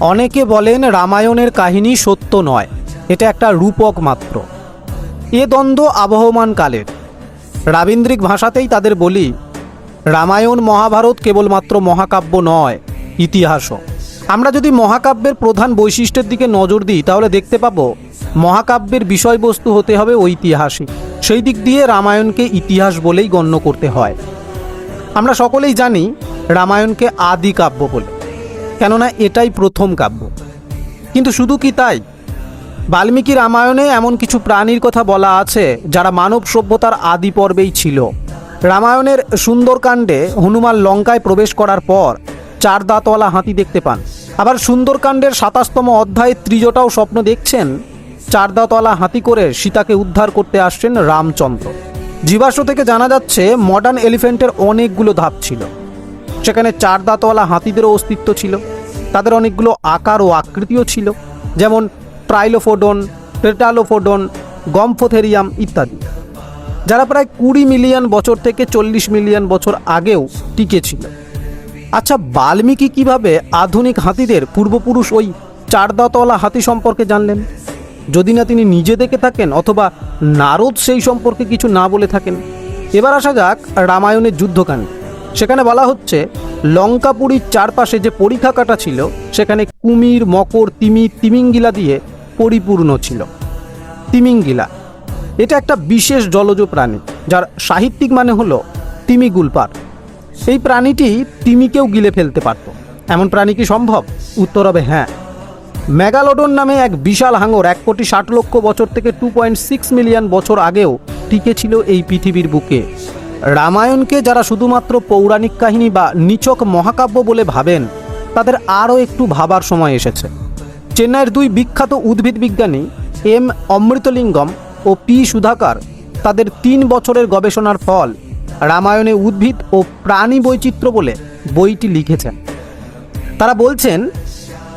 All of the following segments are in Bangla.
অনেকে বলেন রামায়ণের কাহিনী সত্য নয়, এটা একটা রূপক মাত্র। এ দ্বন্দ্ব আবহমান কালের। রাবীন্দ্রিক ভাষাতেই তাদের বলি, রামায়ণ মহাভারত কেবলমাত্র মহাকাব্য নয়, ইতিহাসও। আমরা যদি মহাকাব্যের প্রধান বৈশিষ্ট্যের দিকে নজর দিই, তাহলে দেখতে পাবো, মহাকাব্যের বিষয়বস্তু হতে হবে ঐতিহাসিক। সেই দিক দিয়ে রামায়ণকে ইতিহাস বলেই গণ্য করতে হয়। আমরা সকলেই জানি, রামায়ণকে আদি কাব্য বলে। কেননা এটাই প্রথম কাব্য। কিন্তু শুধু কি তাই? বাল্মীকি রামায়ণে এমন কিছু প্রাণীর কথা বলা আছে, যারা মানব সভ্যতার আদি পর্বেই ছিল। রামায়ণের সুন্দরকাণ্ডে হনুমান লঙ্কায় প্রবেশ করার পর চার দাঁতওয়ালা হাতি দেখতে পান। আবার সুন্দরকাণ্ডের সাতাশতম অধ্যায়ে ত্রিজটাও স্বপ্ন দেখছেন, চার দাঁতওয়ালা হাতি করে সীতাকে উদ্ধার করতে আসছেন রামচন্দ্র। জীবাশ্ম থেকে জানা যাচ্ছে মডার্ন এলিফেন্টের অনেকগুলো ধাপ ছিল। সেখানে চার দাঁতওয়ালা হাতিদেরও অস্তিত্ব ছিল। তাদের অনেকগুলো আকার ও আকৃতিও ছিল, যেমন ট্রাইলোফোডন টেটালোফোডন গম্ফোথেরিয়াম ইত্যাদি। যারা প্রায় কুড়ি মিলিয়ন বছর থেকে চল্লিশ মিলিয়ন বছর আগেও টিকে ছিল। আচ্ছা বাল্মীকি কীভাবে আধুনিক হাতিদের পূর্বপুরুষ ওই চার দাঁতওয়ালা হাতি সম্পর্কে জানলেন? যদি না তিনি নিজে দেখে থাকেন অথবা নারদ সেই সম্পর্কে কিছু না বলে থাকেন। এবার আসা যাক রামায়ণের যুদ্ধকাণ্ড সেখানে বলা হচ্ছে, লঙ্কাপুরীর চারপাশে যে পরীক্ষা কাটা ছিল, সেখানে কুমির, মকর, তিমি, তিমিঙ্গিলা দিয়ে পরিপূর্ণ ছিল। তিমিঙ্গিলা। এটা একটা বিশেষ জলজ প্রাণী, যার সাহিত্যিক মানে হলো তিমি গুলপার। এই প্রাণীটি তিমিকেও গিলে ফেলতে পারত। এমন প্রাণী কি সম্ভব? উত্তর হবে হ্যাঁ। মেগালোডন নামে এক বিশাল হাঙর এক কোটি ষাট লক্ষ বছর থেকে টু পয়েন্ট সিক্স মিলিয়ন বছর আগেও টিকে ছিল এই পৃথিবীর বুকে। রামায়ণকে যারা শুধুমাত্র পৌরাণিক কাহিনী বা নিচক মহাকাব্য বলে ভাবেন, তাদের আরও একটু ভাবার সময় এসেছে। চেন্নাইয়ের দুই বিখ্যাত উদ্ভিদ বিজ্ঞানী এম অমৃতলিঙ্গম ও পি সুধাকার তাদের তিন বছরের গবেষণার ফল রামায়ণে উদ্ভিদ ও প্রাণী বৈচিত্র্য বলে বইটি লিখেছেন। তারা বলছেন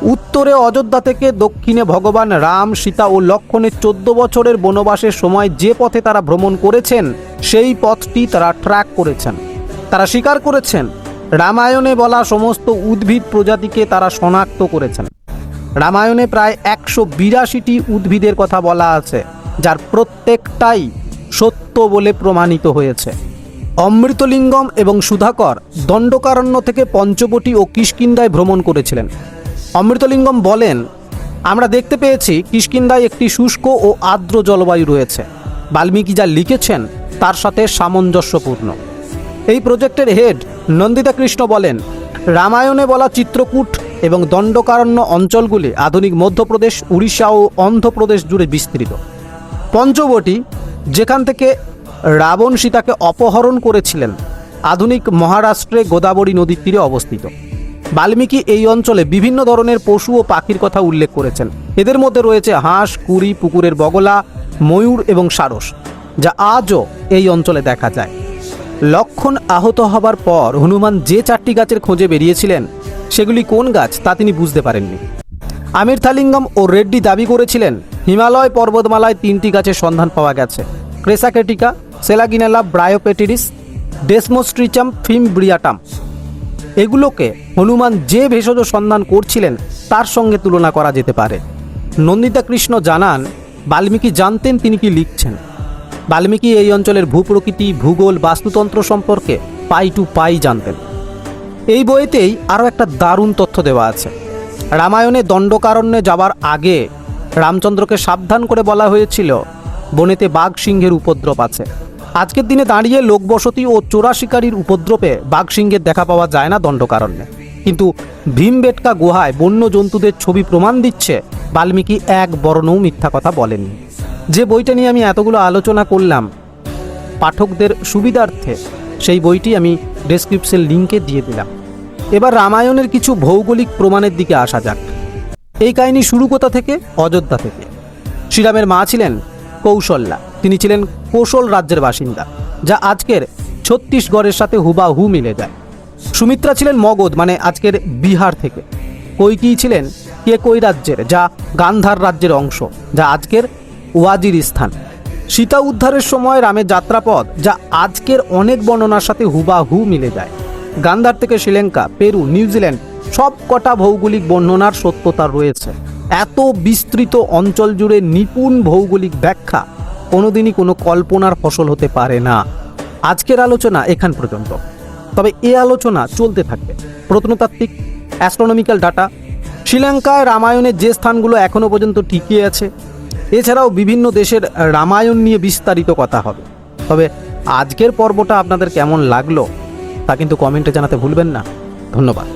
উত্তরে অযোধ্যা থেকে দক্ষিণে ভগবান রাম, সীতা ও লক্ষণের চোদ্দ বছরের বনবাসের সময় যে পথে তারা ভ্রমণ করেছেন, সেই পথটি তারা ট্র্যাক করেছেন। তারা স্বীকার করেছেন, রামায়ণে বলা সমস্ত উদ্ভিদ প্রজাতিকে তারা শনাক্ত করেছেন। রামায়ণে প্রায় একশো বিরাশিটি উদ্ভিদের কথা বলা আছে, যার প্রত্যেকটাই সত্য বলে প্রমাণিত হয়েছে। অমৃতলিঙ্গম এবং সুধাকর দণ্ডকারণ্য থেকে পঞ্চবটি ও কিষ্কিন্দায় ভ্রমণ করেছিলেন। অমৃতলিঙ্গম বলেন, আমরা দেখতে পেয়েছি কিষ্কিন্দায় একটি শুষ্ক ও আর্দ্র জলবায়ু রয়েছে। বাল্মীকি যা লিখেছেন, তার সাথে সামঞ্জস্যপূর্ণ। এই প্রজেক্টের হেড নন্দিতা কৃষ্ণ বলেন, রামায়ণে বলা চিত্রকূট এবং দণ্ডকারণ্য অঞ্চলগুলি আধুনিক মধ্যপ্রদেশ, উড়িষ্যা ও অন্ধ্রপ্রদেশ জুড়ে বিস্তৃত। পঞ্চবটি, যেখান থেকে রাবণ সীতাকে অপহরণ করেছিলেন, আধুনিক মহারাষ্ট্রে গোদাবরী নদীর তীরে অবস্থিত। বাল্মীকি এই অঞ্চলে বিভিন্ন ধরনের পশু ও পাখির কথা উল্লেখ করেছেন। এদের মধ্যে রয়েছে হাঁস, কুড়ি, পুকুরের বগলা, ময়ূর এবং সারস, যা আজও এই অঞ্চলে দেখা যায়। লক্ষণ আহত হবার পর হনুমান যে চারটি গাছের খোঁজে বেরিয়েছিলেন, সেগুলি কোন গাছ তা তিনি বুঝতে পারেননি। আমির থালিঙ্গম ও রেড্ডি দাবি করেছিলেন, হিমালয় পর্বতমালায় তিনটি গাছের সন্ধান পাওয়া গেছে। ক্রেসাকেটিকা, সেলাগিনেলা ব্রায়োপেটিরিস ডেসমোস্ট্রিচাম ফিম ফিমব্রিয়াটাম। এগুলোকে হনুমান যে ভেষজ সন্ধান করছিলেন তার সঙ্গে তুলনা করা যেতে পারে। নন্দিতা কৃষ্ণ জানান, বাল্মীকি জানতেন তিনি কি লিখছেন। বাল্মীকি এই অঞ্চলের ভূপ্রকৃতি, ভূগোল, বাস্তুতন্ত্র সম্পর্কে পাই টু পাই জানতেন। এই বইতেই আরও একটা দারুণ তথ্য দেওয়া আছে। রামায়ণে দণ্ডকারণ্যে যাবার আগে রামচন্দ্রকে সাবধান করে বলা হয়েছিল, বনেতে বাঘ সিংহের উপদ্রব আছে। আজকের দিনে দাঁড়িয়ে লোকবসতি ও চোরা শিকারীর উপদ্রবে বাঘসিংহের দেখা পাওয়া যায় না দণ্ডকারণ্যে। কিন্তু ভীমবেটকা গুহায় বন্য জন্তুদের ছবি প্রমাণ দিচ্ছে বাল্মীকি এক বর্ণও মিথ্যা কথা বলেননি। যে বইটা নিয়ে আমি এতগুলো আলোচনা করলাম, পাঠকদের সুবিধার্থে সেই বইটি আমি ডেসক্রিপশন লিঙ্কে দিয়ে দিলাম। এবার রামায়ণের কিছু ভৌগোলিক প্রমাণের দিকে আসা যাক। এই কাহিনী শুরু কোথা থেকে অযোধ্যা থেকে। শ্রীরামের মা ছিলেন কৌশল্যা। তিনি ছিলেন কৌশল রাজ্যের বাসিন্দা, যা আজকের ছত্তিশগড়ের সাথে হুবাহু মিলে যায়। সুমিত্রা ছিলেন মগধ মানে আজকের বিহার থেকে। কৈকেয়ী ছিলেন কে কেকই রাজ্যের, যা গান্ধার রাজ্যের অংশ, যা আজকের ওয়াজির স্থান। সীতা উদ্ধারের সময় রামের যাত্রাপথ, যা আজকের অনেক বর্ণনার সাথে হুবাহু মিলে যায়। গান্ধার থেকে শ্রীলঙ্কা, পেরু, নিউজিল্যান্ড সব কটা ভৌগোলিক বর্ণনার সত্যতা রয়েছে। এত বিস্তৃত অঞ্চল জুড়ে নিপুণ ভৌগোলিক ব্যাখ্যা কোনোদিনই কোনো কল্পনার ফসল হতে পারে না। আজকের আলোচনা এখান পর্যন্ত। তবে এ আলোচনা চলতে থাকবে। প্রত্নতাত্ত্বিক, অ্যাস্ট্রোনমিক্যাল ডাটা শ্রীলঙ্কায় রামায়ণের যে স্থানগুলো এখনও পর্যন্ত টিকিয়ে আছে, এছাড়াও বিভিন্ন দেশের রামায়ণ নিয়ে বিস্তারিত কথা হবে। তবে আজকের পর্বটা আপনাদের কেমন লাগল, তা কিন্তু কমেন্টে জানাতে ভুলবেন না। ধন্যবাদ।